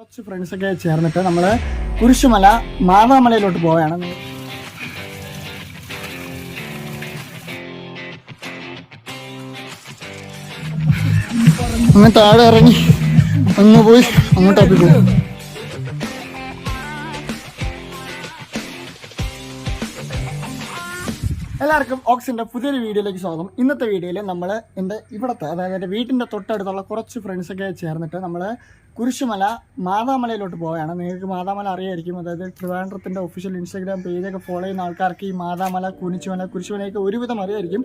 കുറച്ച് ഫ്രണ്ട്സൊക്കെ ചേർന്നിട്ട് നമ്മൾ കുരിശുമല മാതാമലയിലോട്ട് പോവുകയാണ്. അങ്ങനെ താഴെ ഇറങ്ങി. അങ്ങ് പോയി അങ്ങോട്ടാക്കി പോകും എല്ലാവർക്കും ഓക്സിന്റെ പുതിയൊരു വീഡിയോയിലേക്ക് സ്വാഗതം. ഇന്നത്തെ വീഡിയോയിൽ നമ്മൾ എന്റെ ഇവിടുത്തെ അതായത് എന്റെ വീട്ടിന്റെ തൊട്ടടുത്തുള്ള കുറച്ച് ഫ്രണ്ട്സൊക്കെ ചേർന്നിട്ട് നമ്മൾ കുരിശുമല മാതാമലയിലോട്ട് പോവുകയാണ്. നിങ്ങൾക്ക് മാതാമല അറിയായിരിക്കും. അതായത് ട്രിവാൻഡ്രത്തിന്റെ ഒഫീഷ്യൽ ഇൻസ്റ്റാഗ്രാം പേജൊക്കെ ഫോളോ ചെയ്യുന്ന ആൾക്കാർക്ക് ഈ മാതാമല കുനിച്ചുമല കുരിശുമലയൊക്കെ ഒരുവിധം അറിയായിരിക്കും.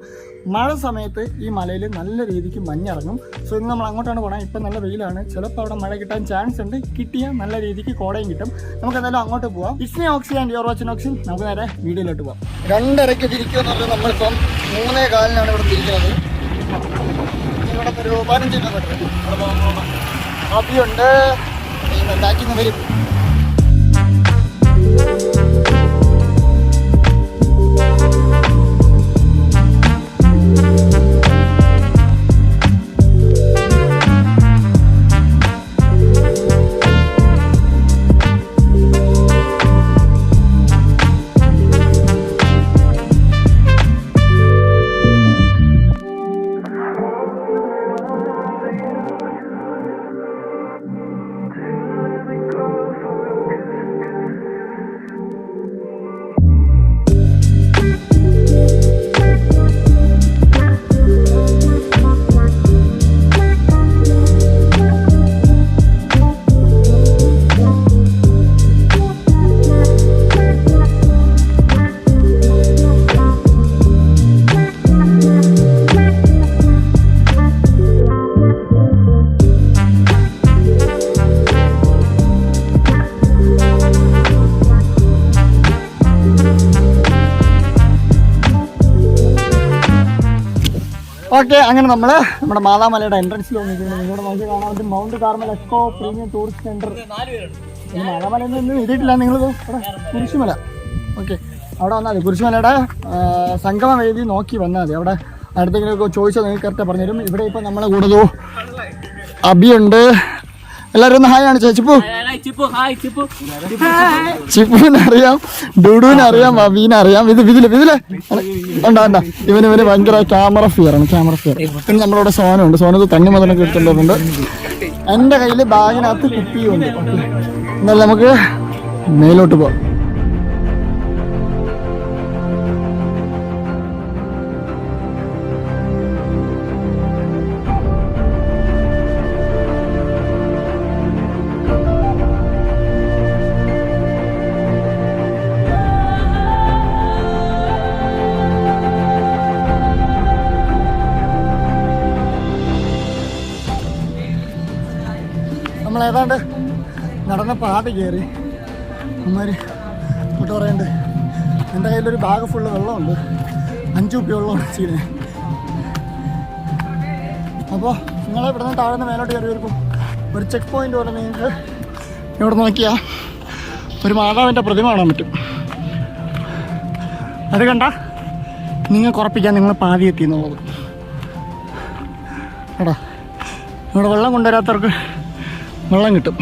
മഴ സമയത്ത് ഈ മലയിൽ നല്ല രീതിക്ക് മഞ്ഞിറങ്ങും. സോ ഇന്ന് നമ്മൾ അങ്ങോട്ടാണ് പോകണം ഇപ്പം നല്ല വെയിലാണ്. ചിലപ്പോൾ അവിടെ മഴ കിട്ടാൻ ചാൻസ് ഉണ്ട്. കിട്ടിയാൽ നല്ല രീതിക്ക് കോടയും കിട്ടും. നമുക്ക് എന്തായാലും അങ്ങോട്ട് പോവാം. ഇസ്നി ഓക്സി ആൻഡ് യുവർ വാച്ചിൻ ഓക്സിൻ നമുക്ക് നേരെ വീഡിയോയിലോട്ട് പോവാം. രണ്ടരയ്ക്ക് തിരിക്കുമെന്ന് പറഞ്ഞാൽ നമ്മളിപ്പം മൂന്നേ കാലിനാണ് ഇവിടെ തിരിക്കുന്നത് ഇവിടെ ഒരു പതിനഞ്ച് പിന്നെ ബാക്കിൽ വരും. അങ്ങനെ നമ്മൾ നമ്മുടെ മാതാമലയുടെ എൻട്രൻസിൽ വന്നിരിക്കുന്നത് നിങ്ങളുടെ നമുക്ക് കാണാൻ പറ്റും. Mount Carmel eco premium tourist centre ഈ മാതാമലയിൽ ഒന്നും എഴുതിയിട്ടില്ല നിങ്ങൾ കുരിശുമല. ഓക്കെ അവിടെ വന്നാൽ മതി. കുരിശുമലയുടെ സംഗമം എഴുതി നോക്കി വന്നാൽ മതി. അവിടെ അടുത്തെങ്കിലുമൊക്കെ ചോദിച്ചാൽ നിങ്ങൾക്ക് കറക്റ്റ് പറഞ്ഞുതരും. ഇവിടെ ഇപ്പം നമ്മളെ കൂടുതലും അബിയുണ്ട് എല്ലാവരും ഒന്ന് ഹായ് ആണ് ചിപ്പു. ചിപ്പുവിനെ അറിയാം ഡുഡുവിനെ അറിയാം അബീനെ അറിയാം ഇത് ഇതിൽ ഇതിൽ. ഉണ്ടാ ഉണ്ടാ ഇവന് ഇവന് ഭയങ്കര ക്യാമറ ഫിയർ ആണ് ക്യാമറ ഫിയർ പിന്നെ നമ്മളവിടെ സോനുണ്ട് സോനത് തന്നെ മുതലൊക്കെ എടുത്തിട്ടുണ്ട് എന്റെ കയ്യിൽ ബാഗിനകത്ത് കുപ്പിയുണ്ട് എന്നാലും നമുക്ക് മേലോട്ട് പോവാം. പാത കയറി. അമ്മമാര് ഇങ്ങോട്ട് പറയുന്നുണ്ട് എന്റെ കയ്യിലൊരു ബാഗ് ഫുള്ള് വെള്ളമുണ്ട്. അഞ്ച് കുപ്പി വെള്ളമാണ് ചെയ്യുന്നത് അപ്പോൾ നിങ്ങൾ ഇവിടെ നിന്ന് താഴെ നിന്ന് മേലോട്ട് കയറി വരുമ്പോൾ ഒരു ചെക്ക് പോയിന്റ് പോലെ നിങ്ങൾക്ക് ഇവിടെ നോക്കിയാൽ ഒരു മാതാവിന്റെ പ്രതിമ കാണാൻ പറ്റും. അത് കണ്ട നിങ്ങൾക്ക് ഉറപ്പിക്കാൻ നിങ്ങൾ പാതി എത്തി എന്നുള്ളത്. എടാ ഇവിടെ വെള്ളം കൊണ്ടുവരാത്തവർക്ക് വെള്ളം കിട്ടും.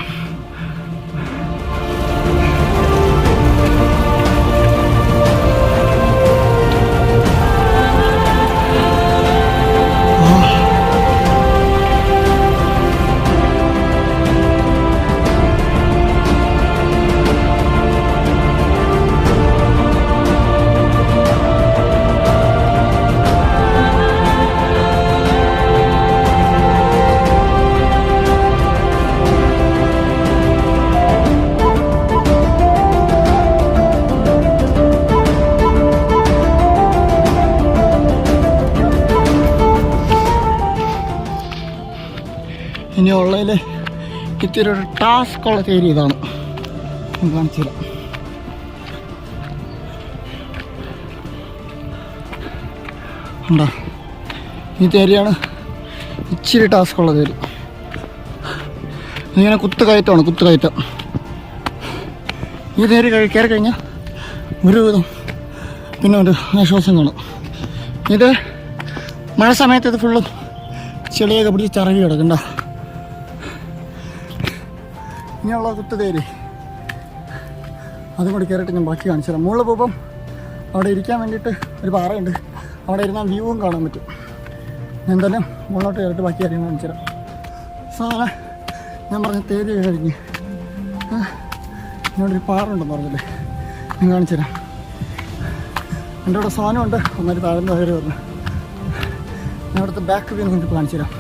ഉള്ളതിൽ ഇത്തിരി ഒരു ടാസ്ക് ഉള്ള ഏരിയ ഇതാണ്. കാണിച്ചില്ല കാണിച്ചു ഉണ്ടോ ഈ തേരിയാണ് ഇച്ചിരി ടാസ്ക് ഉള്ള തേരി. ഇങ്ങനെ കുത്ത് കയറ്റമാണ് കുത്ത് കയറ്റം. ഈ തേരി കഴി കയറി കഴിഞ്ഞാൽ ഒരു വിധം പിന്നെ ഒരു ആശ്വാസം കാണും. ഇത് മഴ സമയത്ത് ഇത് ഫുള്ളും ചെളിയൊക്കെ പിടിച്ച് ചിറകി കിടക്കണ്ട ഇനിയുള്ള കുത്തുതേരി അതും കൂടി കയറിയിട്ട് ഞാൻ ബാക്കി കാണിച്ചു തരാം മുകളിൽ പോകുമ്പം അവിടെ ഇരിക്കാൻ വേണ്ടിയിട്ട് ഒരു പാറയുണ്ട്. അവിടെ ഇരുന്നാൽ വ്യൂവും കാണാൻ പറ്റും. ഞാൻ എന്തായാലും മുകളിലോട്ട് കയറിയിട്ട് ബാക്കി കാര്യങ്ങൾ കാണിച്ചു തരാം സാറെ ഞാൻ പറഞ്ഞ തേരി കഴിഞ്ഞ്. ഇവിടെ ഒരു പാറ ഉണ്ടെന്ന് പറഞ്ഞില്ലേ? ഞാൻ കാണിച്ചു തരാം എന്റെ ഇവിടെ സാധനമുണ്ട്. ഒന്നൊരു താഴ്ന്ന കയറി പറഞ്ഞു ഞാൻ അവിടുത്തെ ബാക്ക് വ്യൂ നിങ്ങൾക്ക് കാണിച്ചു തരാം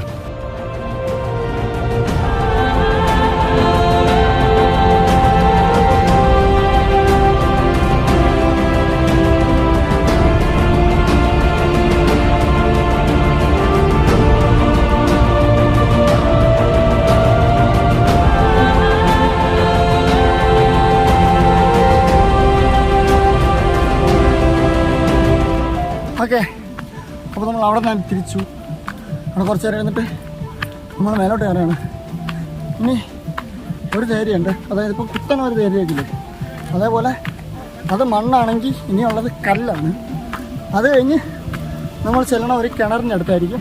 നിന്ന് തിരിച്ചു. അവിടെ കുറച്ച് നേരം ഇരുന്നിട്ട് നമ്മൾ മേലോട്ട് കയറുകയാണ്. ഇനി ഒരു തേരിയുണ്ട് അതായത് ഇപ്പോൾ കുത്തന ഒരു തേരിയൊക്കെ അതേപോലെ അത് മണ്ണാണെങ്കിൽ ഇനിയുള്ളത് കല്ലാണ്. അത് കഴിഞ്ഞ് നമ്മൾ ചെല്ലണ ഒരു കിണറിന്റെ അടുത്തായിരിക്കും.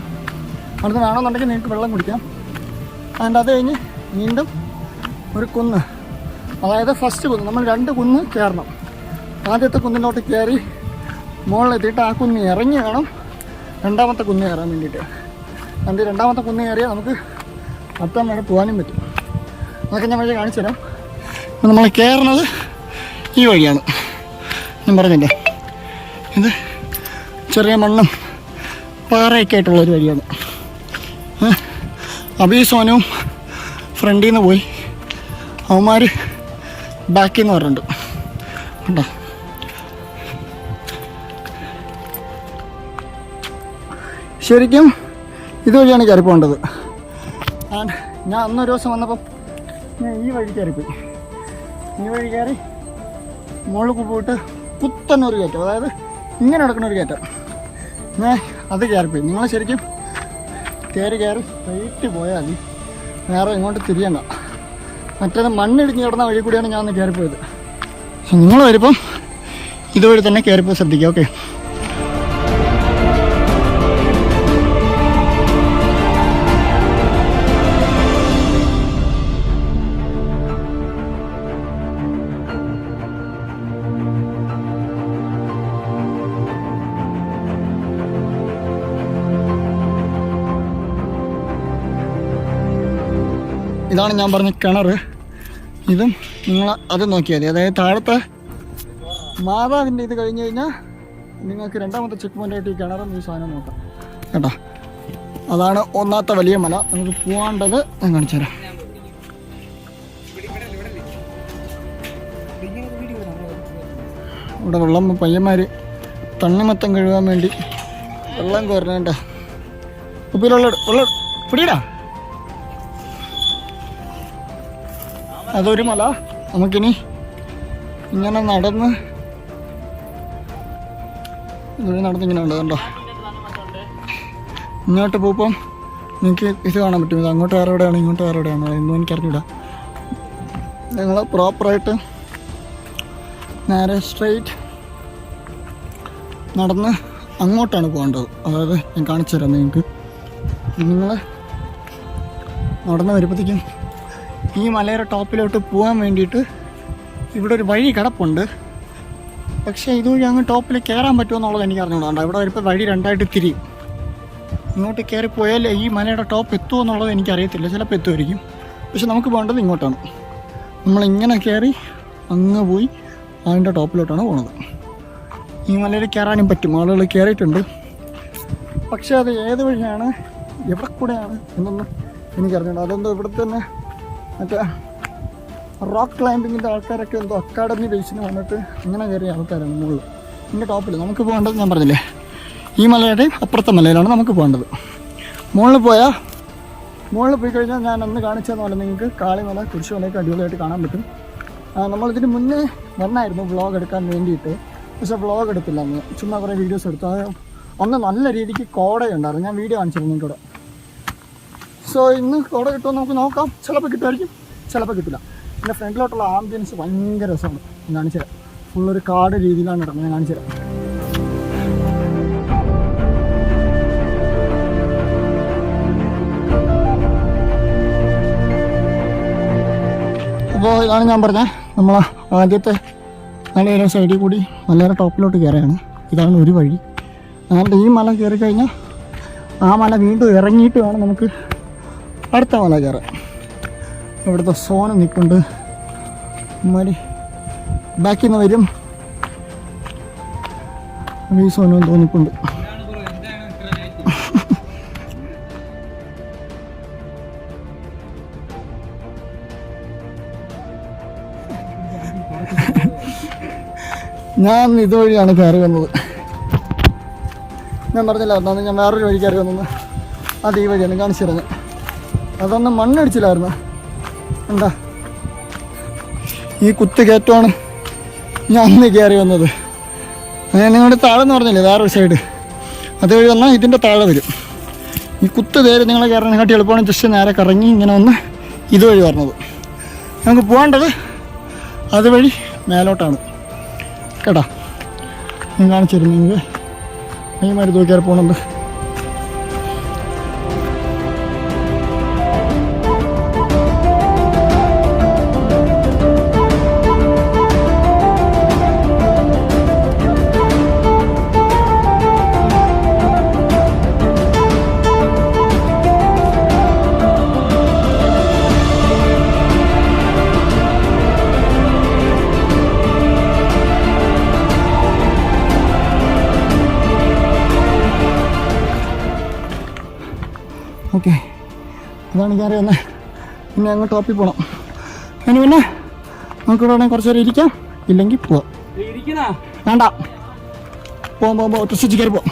അവിടുന്ന് വേണമെന്നുണ്ടെങ്കിൽ നിങ്ങൾക്ക് വെള്ളം കുടിക്കാം. അതിന്റെ അത് കഴിഞ്ഞ് വീണ്ടും ഒരു കുന്ന്. അതായത് ഫസ്റ്റ് കുന്ന്. നമ്മൾ രണ്ട് കുന്ന് കയറണം. ആദ്യത്തെ കുന്നിലോട്ട് കയറി മുകളിലെത്തിയിട്ട് ആ കുന്ന് ഇറങ്ങി വേണം. രണ്ടാമത്തെ കുന്ന് കയറാൻ വേണ്ടിയിട്ട്. അതിന്റെ രണ്ടാമത്തെ കുന്ന് കയറിയാൽ നമുക്ക് അത്തം വരെ പോകാനും പറ്റും. അതൊക്കെ ഞാൻ വഴി കാണിച്ചു തരാം. അപ്പോൾ നമ്മൾ കയറുന്നത് ഈ വഴിയാണ്. ഞാൻ പറഞ്ഞില്ലേ? ഇത് ചെറിയ മണ്ണും പാറയൊക്കെ ആയിട്ടുള്ള ഒരു വഴിയാണ്. അഭി സോനവും ഫ്രണ്ടിൽ നിന്ന് പോയി. അവന്മാർ ബാക്കിൽ നിന്ന് പറഞ്ഞിട്ടുണ്ട്. കണ്ടോ? ശരിക്കും ഇതുവഴിയാണ് കയറി പോകേണ്ടത്. ഞാൻ അന്നൊരു ദിവസം വന്നപ്പം ഞാൻ ഈ വഴി കയറിപ്പോയി ഈ വഴി കയറി മുകളിൽ പോയിട്ട് കുത്തന്നൊരു കയറ്റം അതായത് ഇങ്ങനെ നടക്കുന്ന ഒരു കയറ്റം. ഞാൻ അത് കയറിപ്പോയി നിങ്ങൾ ശരിക്കും കയറി കയറി റേറ്റ് പോയാൽ മതി. വേറെ ഇങ്ങോട്ട് തിരിയണ്ട. മറ്റേത് മണ്ണിടിഞ്ഞ് കിടന്ന വഴി കൂടിയാണ് ഞാൻ ഒന്ന് കയറിപ്പോയത് നിങ്ങൾ വരുമ്പം ഇതുവഴി തന്നെ കയറിപ്പോയി ശ്രദ്ധിക്കുക ഓക്കെ? ഇതാണ് ഞാൻ പറഞ്ഞ കിണർ. ഇതും നിങ്ങൾ അത് നോക്കിയാൽ മതി. അതായത് താഴത്തെ മാതാവിന്റെ ഇത് കഴിഞ്ഞ് കഴിഞ്ഞാൽ നിങ്ങൾക്ക് രണ്ടാമത്തെ ചെക്ക് പോയിന്റായിട്ട് ഈ കിണറും ഈ സാധനം നോക്കാം. കേട്ടോ? അതാണ് ഒന്നാമത്തെ വലിയ മല. നമുക്ക് പോകേണ്ടത് ഞാൻ കാണിച്ചു തരാം. ഇവിടെ വെള്ളം പയ്യന്മാർ തണ്ണിമത്തം കഴുകാൻ വേണ്ടി വെള്ളം കോരണേണ്ട ഉപ്പിലുള്ള വെള്ളം പിടിയിടാ. അതൊരു മല. നമുക്കിനി ഇങ്ങനെ നടന്ന് നടന്ന് ഇങ്ങനെ ഉണ്ട് കണ്ടോ? ഇങ്ങോട്ട് പോകുമ്പം നിങ്ങൾക്ക് ഇത് കാണാൻ പറ്റും. ഇത് അങ്ങോട്ട് വേറെ എവിടെയാണ്? ഇങ്ങോട്ട് വേറെ എവിടെയാണ്? എന്നും എനിക്ക് അറിഞ്ഞൂടാ. ഞങ്ങൾ പ്രോപ്പറായിട്ട് നേരെ സ്ട്രെയിറ്റ് നടന്ന് അങ്ങോട്ടാണ് പോകേണ്ടത്. അതായത് ഞാൻ കാണിച്ചു തരാം നിങ്ങൾക്ക് നിങ്ങൾ നടന്ന് വരുമ്പോഴത്തേക്കും ഈ മലയുടെ ടോപ്പിലോട്ട് പോകാൻ വേണ്ടിയിട്ട് ഇവിടെ ഒരു വഴി കിടപ്പുണ്ട്. പക്ഷേ ഇതുവഴി അങ്ങ് ടോപ്പിൽ കയറാൻ പറ്റുമോ എന്നുള്ളത് എനിക്ക് അറിഞ്ഞുകൊണ്ടാണ് ഇവിടെ വരുമ്പോൾ വഴി രണ്ടായിട്ട് തിരിയും. ഇങ്ങോട്ട് കയറി ഈ മലയുടെ ടോപ്പ് എത്തുമോ എന്നുള്ളത് എനിക്കറിയത്തില്ല. ചിലപ്പോൾ എത്തുമായിരിക്കും. പക്ഷെ നമുക്ക് പോകേണ്ടത് ഇങ്ങോട്ടാണ്. നമ്മളിങ്ങനെ കയറി അങ്ങ് പോയി അതിന്റെ ടോപ്പിലോട്ടാണ് പോണത്. ഈ മലയിൽ കയറാനും പറ്റും. ആളുകൾ കയറിയിട്ടുണ്ട്. പക്ഷേ അത് ഏത് വഴിയാണ്? എവിടെ കൂടെയാണ്? എന്നൊന്നും എനിക്കറിഞ്ഞില്ല അതെന്തോ ഇവിടെ തന്നെ മറ്റേ റോക്ക് ക്ലൈമ്പിങ്ങിന്റെ ആൾക്കാരൊക്കെ എന്തോ അക്കാഡമി ബേസിന് വന്നിട്ട് ഇങ്ങനെ കയറിയ ആൾക്കാരാണ് മുകളിൽ ഇതിന്റെ ടോപ്പിൽ നമുക്ക് പോകേണ്ടത് ഞാൻ പറഞ്ഞില്ലേ? ഈ മലയുടെ അപ്പുറത്തെ മലയിലാണ് നമുക്ക് പോകേണ്ടത്. മുകളിൽ പോയാൽ മുകളിൽ പോയി കഴിഞ്ഞാൽ ഞാൻ അന്ന് കാണിച്ചതെന്ന് പോലെ നിങ്ങൾക്ക് കാളിമല കുരിശുമലയൊക്കെ അടിപൊളിയായിട്ട് കാണാൻ പറ്റും. നമ്മളിതിന് മുന്നേ വന്നായിരുന്നു വ്ളോഗ് എടുക്കാൻ വേണ്ടിയിട്ട്. പക്ഷേ വ്ളോഗ് എടുത്തില്ല അന്ന്. ചുമ്മാ കുറേ വീഡിയോസ് എടുത്തു. അന്ന് നല്ല രീതിക്ക് കോടയുണ്ടായിരുന്നു. ഞാൻ വീഡിയോ കാണിച്ചിരുന്നു നിങ്ങൾക്കൂടെ സോ ഇന്ന് കോട കിട്ടുമോ നമുക്ക് നോക്കാം. ചിലപ്പോൾ കിട്ടുമായിരിക്കും. ചിലപ്പോൾ കിട്ടില്ല. എന്റെ ഫ്രണ്ടിലോട്ടുള്ള ആംബിയൻസ് ഭയങ്കര രസമാണ്. ഞാൻ കാണിച്ചു ഫുള്ളൊരു കാട് രീതിയിലാണ് കിടക്കുന്നത് ഞാൻ കാണിച്ചു അപ്പോൾ ഇതാണ് ഞാൻ പറഞ്ഞത് നമ്മൾ ആദ്യത്തെ മലയുടെ സൈഡിൽ കൂടി മലയുടെ ടോപ്പിലോട്ട് കയറുകയാണ്. ഇതാണ് ഒരു വഴി. അതുകൊണ്ട് ഈ മല കയറി കഴിഞ്ഞാൽ ആ മല വീണ്ടും ഇറങ്ങിയിട്ട് വേണം നമുക്ക് അടുത്ത മല കയറാം. ഇവിടുത്തെ സോന നിൽപ്പുണ്ട്. ഇമാരി ബാക്കിൽ നിന്ന് വരും. ഈ സോനും തോന്നിപ്പുണ്ട്. ഞാൻ ഇതുവഴിയാണ് കയറി വന്നത്. ഞാൻ പറഞ്ഞില്ല അന്ന് ഞാൻ വേറൊരു വഴി കയറി വന്നത്. അത് ഈ വഴിയാണ് കാണിച്ചിരുന്നത് അതൊന്ന് മണ്ണടിച്ചില്ലായിരുന്നു? എന്താ? ഈ കുത്ത് കയറ്റമാണ് ഞാൻ അന്ന് കയറി വന്നത്. ഞാൻ നിങ്ങളുടെ താഴെ എന്ന് പറഞ്ഞില്ലേ വേറൊരു സൈഡ് അത് വഴി വന്നാൽ ഇതിന്റെ താഴെ വരും. ഈ കുത്ത് കയറി നിങ്ങളെ കയറാൻ കാട്ടി എളുപ്പമാണ്. ജസ്റ്റ് നേരെ കറങ്ങി ഇങ്ങനെ വന്ന് ഇതുവഴി പറഞ്ഞത് നമുക്ക് പോകേണ്ടത് അതുവഴി മേലോട്ടാണ്. കേട്ടാ? ഞാൻ കാണിച്ചു തരും നിങ്ങൾക്ക് ഈ മാതിരി തൂക്കിയാൽ പോകണുണ്ട് കയറി വന്ന് പിന്നെ അങ്ങ് ടോപ്പിൽ പോകണം അതിന് പിന്നെ നമുക്ക് ഇവിടെ കുറച്ച് നേരം ഇരിക്കാം. ഇല്ലെങ്കിൽ പോവാം. വേണ്ട. പോകാം പോകുമ്പോൾ ഒറ്റ സ്റ്റിച്ച് കയറി പോവാം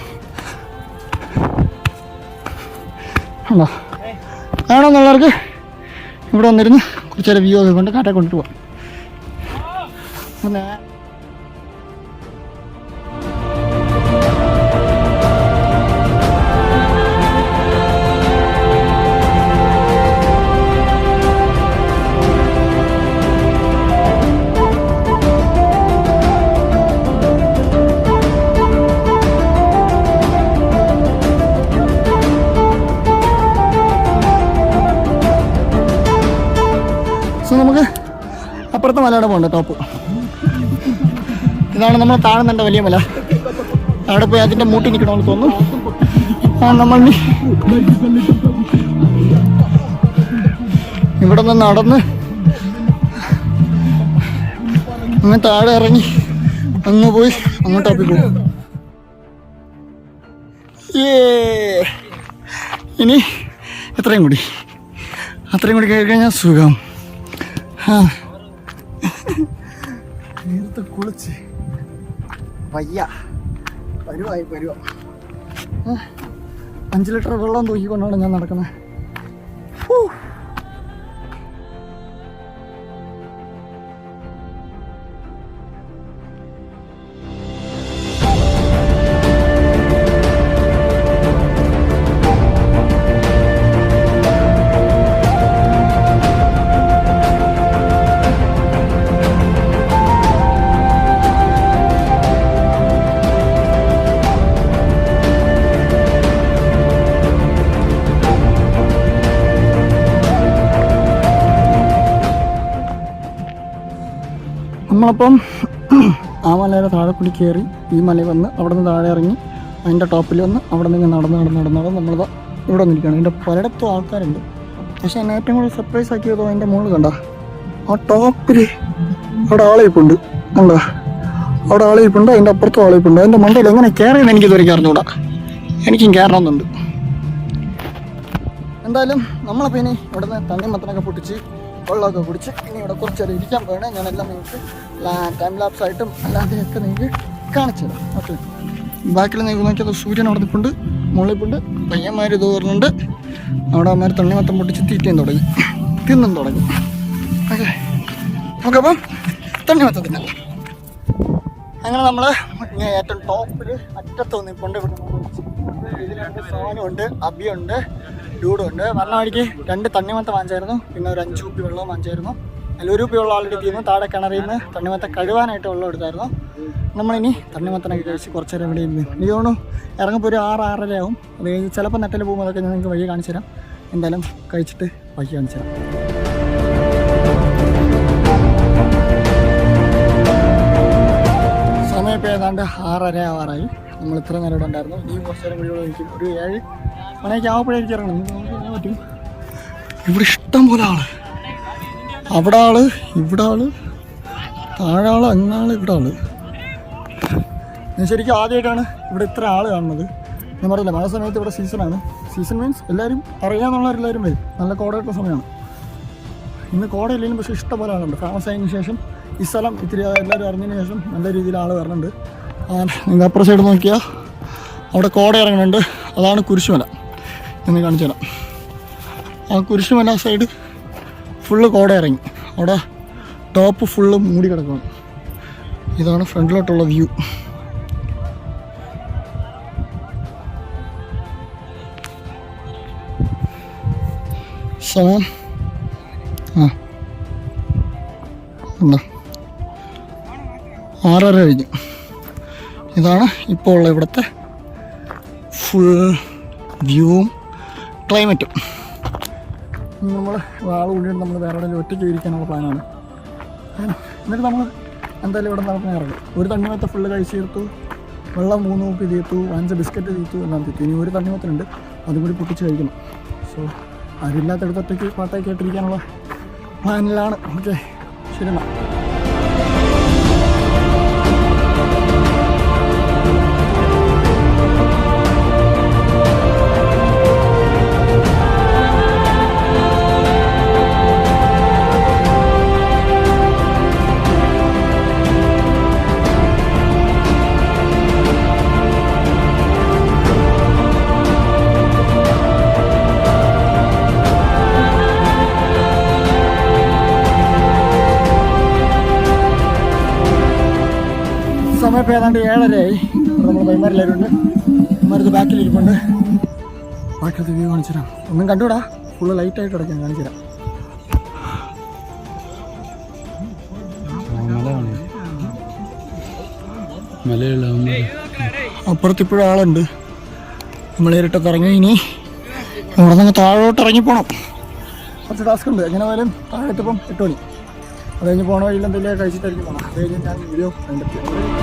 ഉണ്ടോ വേണമെന്നുള്ളവർക്ക് ഇവിടെ വന്നിരുന്ന് കുറച്ചേരം വ്യൂ ഒക്കെ കൊണ്ട് കാട്ടെ കൊണ്ടിട്ട് പോവാം. അപ്പുറത്തെ മലയുടെ ടോപ്പ് ഇതാണ് നമ്മൾ താഴ്ന്നുണ്ട് വലിയ മല. അവിടെ പോയി അതിന്റെ മൂട്ടി നിൽക്കണമെന്ന് തോന്നുന്നു. ആ നമ്മൾ ഇവിടെ നിന്ന് നടന്ന് അങ്ങ് താഴെ ഇറങ്ങി അങ്ങ് പോയി അങ്ങോട്ട് ടോപ്പിൽ പോകും. ഇനി എത്രയും കൂടി. അത്രയും കൂടി കഴിഞ്ഞാൽ സുഖം. ആ. നേരത്തെ കുളിച്ച്. വയ്യ. പരുവായി പരുവ. അഞ്ച് ലിറ്റർ വെള്ളം തൂക്കിക്കൊണ്ടാണ് ഞാൻ നടക്കുന്നത് നമ്മളപ്പം ആ മലയുടെ താഴെ കൂടി കയറി ഈ മല വന്ന് അവിടെ നിന്ന് താഴെ ഇറങ്ങി അതിന്റെ ടോപ്പിൽ വന്ന് അവിടെ നിന്ന് നടന്ന് നടന്ന് നടന്ന് നടന്ന് നമ്മളിതാ ഇവിടെ വന്നിരിക്കുകയാണ്. അതിന്റെ പലയിടത്തും ആൾക്കാരുണ്ട്. പക്ഷെ എന്നെ ഏറ്റവും കൂടുതൽ സർപ്രൈസ് ആക്കിയതോ അതിന്റെ മുകളിൽ കണ്ട. ആ ടോപ്പിൽ അവിടെ ആളെയിപ്പുണ്ട് കണ്ട? അവിടെ ആളെയിപ്പുണ്ട് അതിന്റെ അപ്പുറത്തും ആളെയിപ്പുണ്ട് അതിന്റെ മണ്ടയിൽ എങ്ങനെ കയറിയെന്ന് എനിക്ക് ഇതുവരെ അറിഞ്ഞൂടാ. എനിക്കും കയറണമെന്നുണ്ട് എന്തായാലും നമ്മളപ്പോൾ ഇനി ഇവിടുന്ന് തണ്ണിമത്തനൊക്കെ പൊട്ടിച്ച് വെള്ളമൊക്കെ കുടിച്ച് ഇനി ഇവിടെ കുറച്ച് നേരം ഇരിക്കാൻ പോകണേ. ഞാനെല്ലാം നിങ്ങൾക്ക് ടൈം ലാപ്സ് ആയിട്ടും അല്ലാതെയൊക്കെ നിങ്ങൾക്ക് കാണിച്ചു തരാം. ഓക്കെ ബാക്കിൽ നിങ്ങൾക്ക് നോക്കിയത് സൂര്യൻ അവിടെ നിൽപ്പുണ്ട് മുള്ളിപ്പുണ്ട് പയ്യന്മാർ ഇത് പറഞ്ഞുണ്ട് അവിടെ അമ്മമാർ തണ്ണി മൊത്തം പൊട്ടിച്ച് തീറ്റയും തുടങ്ങി. തിന്നും തുടങ്ങി. ഓക്കെ നമുക്കപ്പം തണ്ണിമത്തത്തിനല്ല അങ്ങനെ നമ്മൾ ഏറ്റവും ടോപ്പിൽ അറ്റത്ത് നിൽപ്പുണ്ട്. ഇവിടെ ഇതിൽ രണ്ട് സോനുണ്ട് അബിയുണ്ട്. ഡ്യൂഡും ഉണ്ട് വെള്ളം അടിക്ക് രണ്ട് തണ്ണിമത്ത വാങ്ങിച്ചായിരുന്നു പിന്നെ ഒരു അഞ്ച് കുപ്പി വെള്ളവും വാങ്ങിച്ചായിരുന്നു അതിൽ ഒരു കുപ്പി വെള്ളം ആൾറെഡി എത്തിയിരുന്നു താഴെ കിണറിൽ നിന്ന് തണ്ണിമത്തം കഴുകാനായിട്ട് വെള്ളം എടുത്തായിരുന്നു. നമ്മളിനി തണ്ണിമത്തനൊക്കെ കഴിച്ച് കുറച്ച് നേരം ഇവിടെ ഇരുന്ന്. എനിക്ക് തോന്നുന്നു ഇറങ്ങുമ്പോൾ ഒരു ആറ് ആറരയാവും അത് കഴിഞ്ഞ് ചിലപ്പോൾ നെറ്റൽ പോകുമ്പോഴൊക്കെ ഞാൻ നിങ്ങൾക്ക് വഴി കാണിച്ചു തരാം. എന്തായാലും കഴിച്ചിട്ട് വഴി കാണിച്ചു തരാം. സമയം ഏതാണ്ട് ആറര ആവാറായി. നമ്മൾ ഇത്ര നേരം ഇവിടെ ഉണ്ടായിരുന്നു. ഈ കുറച്ച് നേരം കൂടി കഴിക്കും ഒരു ഏഴ് മണിയൊക്കെ ആവുമ്പോഴേക്കും ഇറങ്ങണം. നമുക്ക് പറ്റും. ഇവിടെ ഇഷ്ടം പോലെ ആൾ. അവിടെ ആൾ ഇവിടെ ആൾ താഴെ ആൾ അങ്ങാൾ ഇവിടെ ആൾ. ഞാൻ ശരിക്കും ആദ്യമായിട്ടാണ് ഇവിടെ ഇത്ര ആൾ കാണുന്നത്. ഞാൻ പറഞ്ഞില്ല മഴ സമയത്ത് ഇവിടെ സീസണാണ് സീസൺ മീൻസ് എല്ലാവരും അറിയാമെന്നുള്ളവരെല്ലാവരും വരും. നല്ല കോടയുള്ള സമയമാണ്. ഇന്ന് കോടയില്ലെങ്കിലും പക്ഷേ ഇഷ്ടംപോലെ ആളുണ്ട്. ഫേമസ് ആയതിനു ശേഷം ഈ സ്ഥലം ഇത്തിരി എല്ലാവരും അറിഞ്ഞതിന് ശേഷം നല്ല രീതിയിൽ ആൾ വരുന്നുണ്ട് നിങ്ങൾ അപ്പുറ സൈഡ് നോക്കിയാൽ അവിടെ കോട ഇറങ്ങുന്നുണ്ട് അതാണ് കുരിശുമല. എന്ന് കാണിച്ചു തരാം. ആ കുരിശുമല സൈഡ് ഫുള്ള് കോട ഇറങ്ങി. അവിടെ ടോപ്പ് ഫുള്ള് മൂടി കിടക്കണം. ഇതാണ് ഫ്രണ്ടിലോട്ടുള്ള വ്യൂ സമയം ആ. ആറര കഴിഞ്ഞു. ഇതാണ് ഇപ്പോൾ ഉള്ള ഇവിടുത്തെ ഫുൾ വ്യൂവും ക്ലൈമറ്റും നമ്മൾ വാൾ കൂടി നമ്മൾ വേറെ എവിടെയെങ്കിലും ഒറ്റയ്ക്ക് ഇരിക്കാനുള്ള പ്ലാനാണ് എന്നിട്ട് നമ്മൾ എന്തായാലും ഇവിടെ നടക്കുന്ന ഇറങ്ങും. ഒരു തണ്ണിമത്തെ ഫുള്ള് കഴിച്ച് തീർത്തു. വെള്ളം മൂന്ന് നോക്കി തീർത്തു. അഞ്ച് ബിസ്ക്കറ്റ് തീർത്തു എല്ലാം തീർത്തു. ഇനി ഒരു തണ്ണിമത്തനുണ്ട്. അതും കൂടി പൊട്ടിച്ച് കഴിക്കണം. സോ ആരില്ലാത്തടത്ത് പാട്ടായി കേട്ടിരിക്കാനുള്ള പ്ലാനിലാണ് ഓക്കെ ശരി എന്നാൽ ഇപ്പോൾ ഏതാണ്ട് ഏഴരയായി. നമ്മൾ ഉണ്ട് മരുന്ന് ബാക്കിൽ ഇരിപ്പുണ്ട് ബാക്കിലത്തെ വ്യൂ കാണിച്ചു തരാം ഒന്നും കണ്ടുകൂടാ. ഫുള്ള് ലൈറ്റായിട്ട് കിടക്കാൻ കാണിച്ചു തരാം അപ്പുറത്തിപ്പോഴും ആളുണ്ട് നമ്മൾ ഇരട്ടത്ത് ഇറങ്ങി ഇനി അവിടെ നിന്ന് താഴോട്ട് ഇറങ്ങി പോകണം കുറച്ച് ടാസ്ക് ഉണ്ട്. എങ്ങനെ പോയാലും താഴെത്തിപ്പം എട്ട് മണി. അത് കഴിഞ്ഞ് പോകണ വഴിയിൽ എന്തെങ്കിലും കഴിച്ചിട്ടായിരിക്കും പോകണം അത് കഴിഞ്ഞ് ഞാൻ വീഡിയോ കണ്ടെത്തി